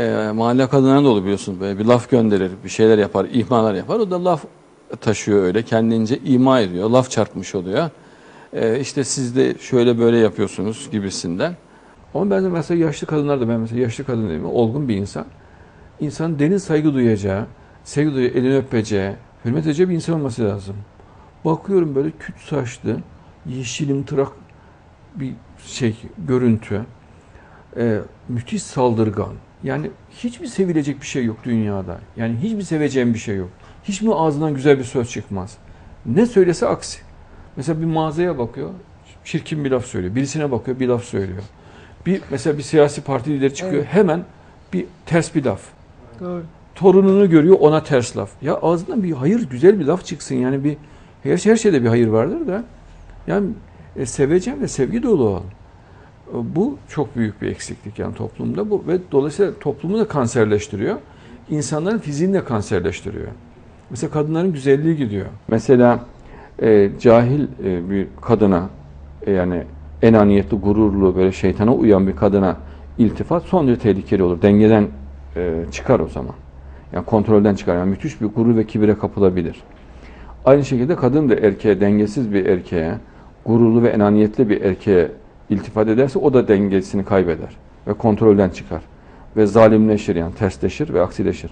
e, mahalle kadınlarına da olur. Böyle bir laf gönderir, bir şeyler yapar, ihmalar yapar. O da laf taşıyor öyle. Kendince ima ediyor. Laf çarpmış oluyor. E, işte siz de şöyle böyle yapıyorsunuz gibisinden. Ama ben de mesela yaşlı kadınlar da ben mesela yaşlı kadın değilim. Olgun bir insan. İnsanın derin saygı duyacağı, sevgi duyacağı, elini öpeceği, hürmet edeceği bir insan olması lazım. Bakıyorum böyle küt saçlı, yeşilim tırak bir şey görüntü. Ee, müthiş saldırgan. Yani hiçbir sevilecek bir şey yok dünyada. Yani hiçbir seveceğim bir şey yok. Hiç mi ağzından güzel bir söz çıkmaz? Ne söylese aksi. Mesela bir mağazaya bakıyor, çirkin bir laf söylüyor. Birisine bakıyor, bir laf söylüyor. Bir mesela bir siyasi parti lideri çıkıyor, Evet. hemen bir ters bir laf. Doğru. Torununu görüyor, ona ters laf. Ya ağzından bir hayır, güzel bir laf çıksın. Yani bir her, her şeyde bir hayır vardır da. Yani e, seveceğim ve sevgi dolu ol. Bu çok büyük bir eksiklik yani toplumda bu ve dolayısıyla toplumu da kanserleştiriyor. İnsanların fiziğini de kanserleştiriyor. Mesela kadınların güzelliği gidiyor. Mesela e, cahil e, bir kadına e, yani enaniyetli, gururlu, böyle şeytana uyan bir kadına iltifat son derece tehlikeli olur. Dengeden e, çıkar o zaman. Yani kontrolden çıkar. Yani müthiş bir gurur ve kibire kapılabilir. Aynı şekilde kadın da erkeğe, dengesiz bir erkeğe, gururlu ve enaniyetli bir erkeğe iltifat ederse o da dengesini kaybeder ve kontrolden çıkar ve zalimleşir yani tersleşir ve aksileşir.